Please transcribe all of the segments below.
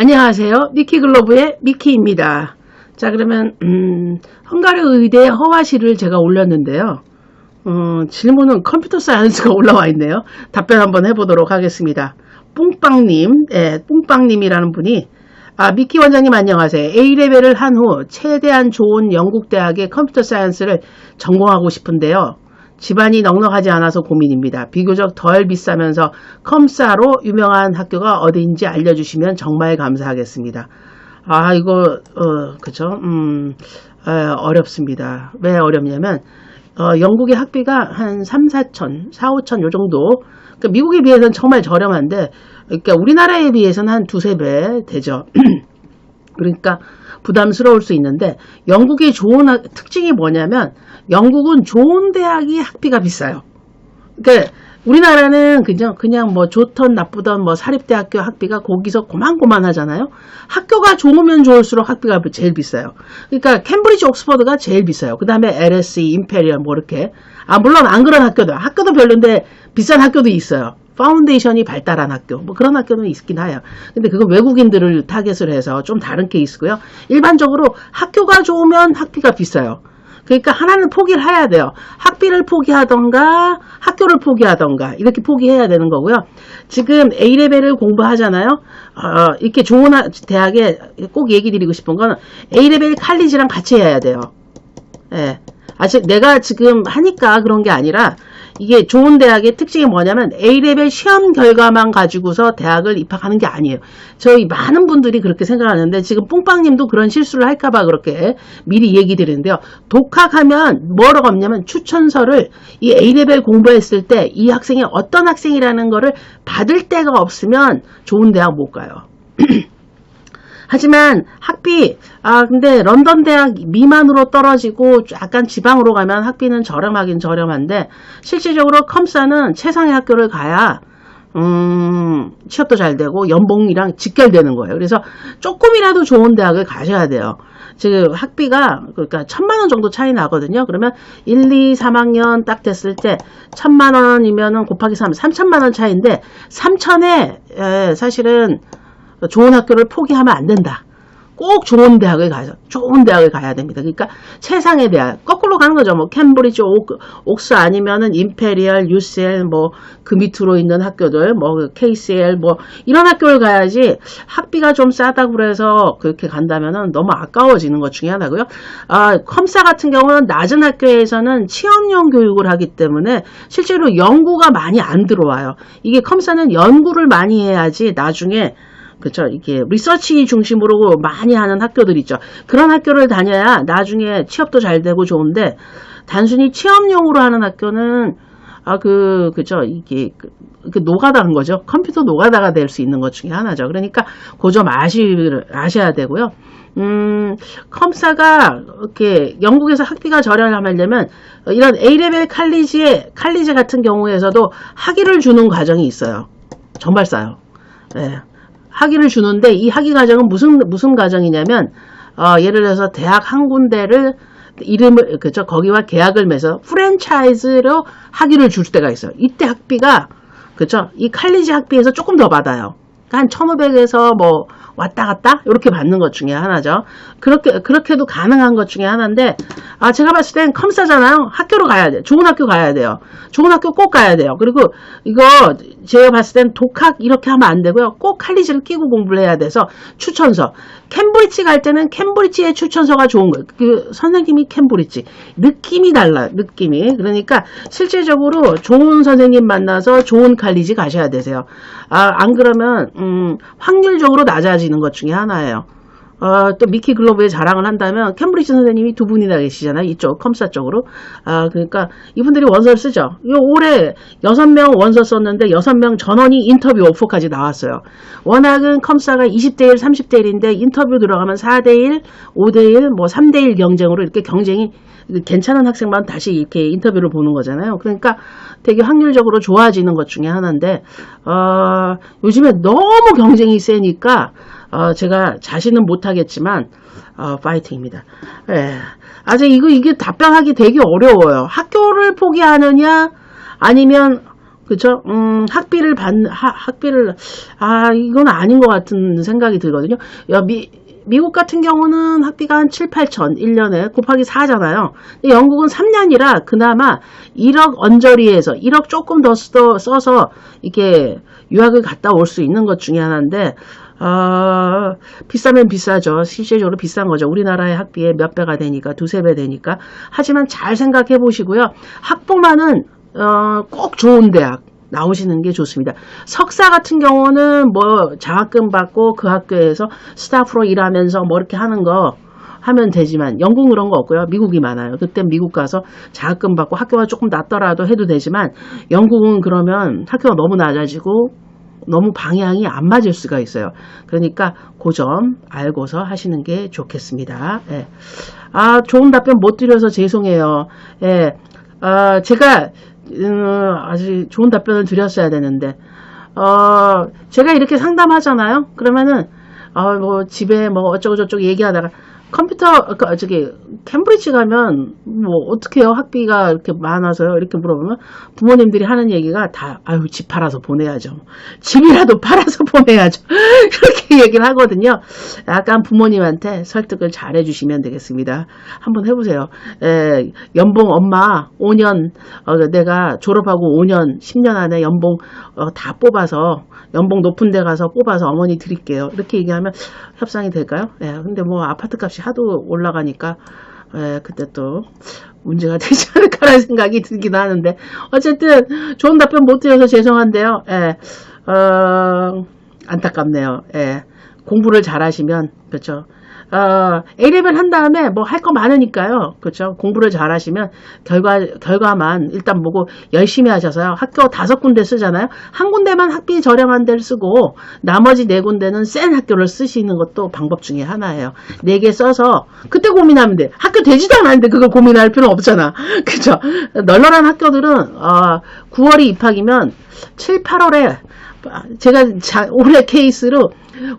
안녕하세요. 미키 글로브의 미키입니다. 자, 그러면, 음, 헝가리 의대 허와시를 제가 올렸는데요. 어, 질문은 컴퓨터 사이언스가 올라와 있네요. 답변 한번 해보도록 하겠습니다. 뿡빵님, 예, 뿡빵님이라는 분이, 아, 미키 원장님 안녕하세요. A레벨을 한 후 최대한 좋은 영국 대학의 컴퓨터 사이언스를 전공하고 싶은데요. 집안이 넉넉하지 않아서 고민입니다. 비교적 덜 비싸면서 컴사로 유명한 학교가 어디인지 알려주시면 정말 감사하겠습니다. 아, 이거, 어, 그쵸, 음, 에, 어렵습니다. 왜 어렵냐면, 어, 영국의 학비가 한 3, 4천, 4, 5천 요 정도. 그러니까 미국에 비해서는 정말 저렴한데, 그러니까 우리나라에 비해서는 한 두세 배 되죠. 그러니까 부담스러울 수 있는데 영국의 좋은 학- 특징이 뭐냐면 영국은 좋은 대학이 학비가 비싸요. 그러니까 우리나라는 그냥 그냥 뭐 좋던 나쁘던 뭐 사립대학교 학비가 거기서 고만고만하잖아요. 학교가 좋으면 좋을수록 학비가 제일 비싸요. 그러니까 캠브리지 옥스퍼드가 제일 비싸요. 그 다음에 LSE, 임페리얼 뭐 이렇게 아 물론 안 그런 학교도 학교도 별론데 비싼 학교도 있어요. 파운데이션이 발달한 학교 뭐 그런 학교는 있긴 해요. 근데 그건 외국인들을 타겟을 해서 좀 다른 케이스고요. 일반적으로 학교가 좋으면 학비가 비싸요. 그러니까 하나는 포기를 해야 돼요. 학비를 포기하던가 학교를 포기하던가 이렇게 포기해야 되는 거고요. 지금 A레벨을 공부하잖아요. 어, 이렇게 좋은 하- 대학에 꼭 얘기 드리고 싶은 건 A레벨 칼리지랑 같이 해야 돼요. 예. 아직 내가 지금 하니까 그런 게 아니라 이게 좋은 대학의 특징이 뭐냐면 A레벨 시험 결과만 가지고서 대학을 입학하는 게 아니에요. 저희 많은 분들이 그렇게 생각하는데 지금 뽕빵님도 그런 실수를 할까봐 그렇게 미리 얘기 드리는데요. 독학하면 뭐라고 없냐면 추천서를 이 A레벨 공부했을 때 이 학생이 어떤 학생이라는 거를 받을 데가 없으면 좋은 대학 못 가요. 하지만 학비 아 근데 런던 대학 미만으로 떨어지고 약간 지방으로 가면 학비는 저렴하긴 저렴한데 실질적으로 컴사는 최상의 학교를 가야 음, 취업도 잘 되고 연봉이랑 직결되는 거예요. 그래서 조금이라도 좋은 대학을 가셔야 돼요. 지금 학비가 그러니까 천만 원 정도 차이 나거든요. 그러면 1, 2, 3학년 딱 됐을 때 천만 원이면은 곱하기 3, 3천만 원 차이인데 3천에 사실은 좋은 학교를 포기하면 안 된다. 꼭 좋은 대학을 가서 좋은 대학을 가야 됩니다. 그러니까 최상의 대학 거꾸로 가는 거죠. 뭐 캠브리지, 옥, 옥스 아니면은 임페리얼, UCL 뭐 그 밑으로 있는 학교들 뭐 KCL 뭐 이런 학교를 가야지 학비가 좀 싸다고 그래서 그렇게 간다면은 너무 아까워지는 것 중에 하나고요. 아 컴사 같은 경우는 낮은 학교에서는 취업용 교육을 하기 때문에 실제로 연구가 많이 안 들어와요. 이게 컴사는 연구를 많이 해야지 나중에 그쵸. 이게 리서치 중심으로 많이 하는 학교들 있죠. 그런 학교를 다녀야 나중에 취업도 잘 되고 좋은데, 단순히 취업용으로 하는 학교는, 아, 그, 그죠. 이게, 그, 그 노가다인 거죠. 컴퓨터 노가다가 될 수 있는 것 중에 하나죠. 그러니까, 그 점 아시, 아셔야 되고요. 음, 컴사가, 이렇게, 영국에서 학비가 저렴하려면, 이런 A레벨 칼리지에, 칼리지 같은 경우에서도 학위를 주는 과정이 있어요. 정말 싸요. 예. 학위를 주는데 이 학위 과정은 무슨 무슨 과정이냐면 어, 예를 들어서 대학 한 군데를 이름을 그죠 거기와 계약을 맺어 프랜차이즈로 학위를 줄 때가 있어요. 이때 학비가 그죠 이 칼리지 학비에서 조금 더 받아요. 그러니까 한 1,500에서 뭐 왔다 갔다 이렇게 받는 것 중에 하나죠. 그렇게 그렇게도 가능한 것 중에 하나인데 아 제가 봤을 땐 컴사잖아요. 학교로 가야 돼. 좋은 학교 가야 돼요. 좋은 학교 꼭 가야 돼요. 그리고 이거 제가 봤을 땐 독학 이렇게 하면 안 되고요. 꼭 칼리지를 끼고 공부를 해야 돼서 추천서. 캠브리지 갈 때는 캠브리지의 추천서가 좋은 거예요. 그 선생님이 캠브리지. 느낌이 달라요. 느낌이. 그러니까 실제적으로 좋은 선생님 만나서 좋은 칼리지 가셔야 되세요. 아, 안 그러면 음, 확률적으로 낮아지는 것 중에 하나예요. 어, 또 미키 글로브에 자랑을 한다면 캠브리지 선생님이 두 분이나 계시잖아요. 이쪽 컴사 쪽으로. 아, 그러니까 이분들이 원서를 쓰죠. 이 올해 여섯 명 원서 썼는데 여섯 명 전원이 인터뷰 오퍼까지 나왔어요. 워낙은 컴사가 20대 1, 30대 1인데 인터뷰 들어가면 4대 1, 5대 1, 뭐 3대 1 경쟁으로 이렇게 경쟁이 괜찮은 학생만 다시 이렇게 인터뷰를 보는 거잖아요. 그러니까 되게 확률적으로 좋아지는 것 중에 하나인데 어, 요즘에 너무 경쟁이 세니까 어, 제가 자신은 못하겠지만 어, 파이팅입니다. 예. 아직 이거 이게 답변하기 되게 어려워요. 학교를 포기하느냐 아니면 그쵸? 음, 학비를 받, 하, 학비를, 아, 이건 아닌 것 같은 생각이 들거든요. 야, 미, 미국 같은 경우는 학비가 한 7, 8천, 1년에 곱하기 4잖아요. 근데 영국은 3년이라 그나마 1억 언저리에서 1억 조금 더 써, 써서 이렇게 유학을 갔다 올 수 있는 것 중에 하나인데, 어, 비싸면 비싸죠. 실질적으로 비싼 거죠. 우리나라의 학비의 몇 배가 되니까, 두세 배 되니까. 하지만 잘 생각해 보시고요. 학부만은, 어, 꼭 좋은 대학. 나오시는 게 좋습니다. 석사 같은 경우는 뭐 장학금 받고 그 학교에서 스타프로 일하면서 뭐 이렇게 하는 거 하면 되지만 영국은 그런 거 없고요. 미국이 많아요. 그때 미국 가서 장학금 받고 학교가 조금 낮더라도 해도 되지만 영국은 그러면 학교가 너무 낮아지고 너무 방향이 안 맞을 수가 있어요. 그러니까 그 점 알고서 하시는 게 좋겠습니다. 예. 아, 좋은 답변 못 드려서 죄송해요. 예. 아, 제가 음, 아주 좋은 답변을 드렸어야 되는데 어, 제가 이렇게 상담하잖아요. 그러면은 어, 뭐 집에 뭐 어쩌고 저쩌고 얘기하다가 컴퓨터 그, 저기 캠브리지 가면 뭐 어떻게 해요? 학비가 이렇게 많아서요? 이렇게 물어보면 부모님들이 하는 얘기가 다 아유 집 팔아서 보내야죠. 집이라도 팔아서 보내야죠. 그렇게 얘기를 하거든요. 약간 부모님한테 설득을 잘 해주시면 되겠습니다. 한번 해보세요. 에, 연봉 엄마 5년 어, 내가 졸업하고 5년 10년 안에 연봉 어, 다 뽑아서 연봉 높은 데 가서 뽑아서 어머니 드릴게요. 이렇게 얘기하면 협상이 될까요? 예, 근데 뭐 아파트 값이 하도 올라가니까 예, 그때 또 문제가 되지 않을까라는 생각이 들긴 하는데 어쨌든 좋은 답변 못 드려서 죄송한데요. 예, 어, 안타깝네요. 예, 공부를 잘하시면 그렇죠. 어, A레벨 한 다음에 뭐 할 거 많으니까요. 그렇죠. 공부를 잘 하시면 결과, 결과만 일단 보고 열심히 하셔서요. 학교 다섯 군데 쓰잖아요. 한 군데만 학비 저렴한 데를 쓰고 나머지 네 군데는 센 학교를 쓰시는 것도 방법 중에 하나예요. 네 개 써서 그때 고민하면 돼. 학교 되지도 않았는데 그걸 고민할 필요는 없잖아. 그렇죠. 널널한 학교들은 어, 9월이 입학이면 7, 8월에 제가 자, 올해 케이스로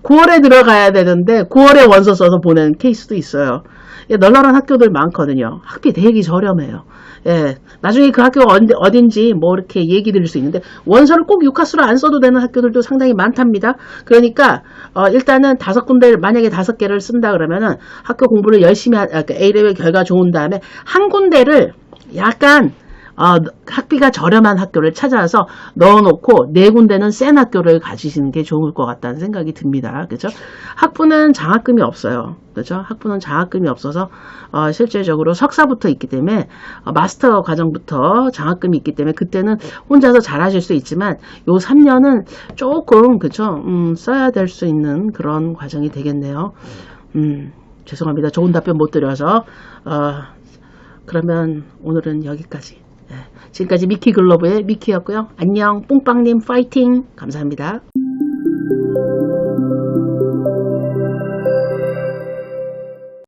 9월에 들어가야 되는데 9월에 원서 써서 보낸 케이스도 있어요. 예, 널널한 학교들 많거든요. 학비 되게 저렴해요. 예, 나중에 그 학교가 어딘지 뭐 이렇게 얘기 드릴 수 있는데 원서를 꼭 유카스로 안 써도 되는 학교들도 상당히 많답니다. 그러니까 어, 일단은 다섯 군데를 만약에 다섯 개를 쓴다 그러면은 학교 공부를 열심히 하, 아, A레벨 결과 좋은 다음에 한 군데를 약간 어, 학비가 저렴한 학교를 찾아서 넣어놓고 네 군데는 센 학교를 가지시는 게 좋을 것 같다는 생각이 듭니다. 그죠? 학부는 장학금이 없어요. 그죠? 학부는 장학금이 없어서 어, 실제적으로 석사부터 있기 때문에 어, 마스터 과정부터 장학금이 있기 때문에 그때는 혼자서 잘하실 수 있지만 요 3년은 조금 그죠? 음, 써야 될 수 있는 그런 과정이 되겠네요. 음, 죄송합니다. 좋은 답변 못 드려서 어, 그러면 오늘은 여기까지. 네, 지금까지 미키 글로브의 미키였고요. 안녕, 뽕빵님 파이팅! 감사합니다.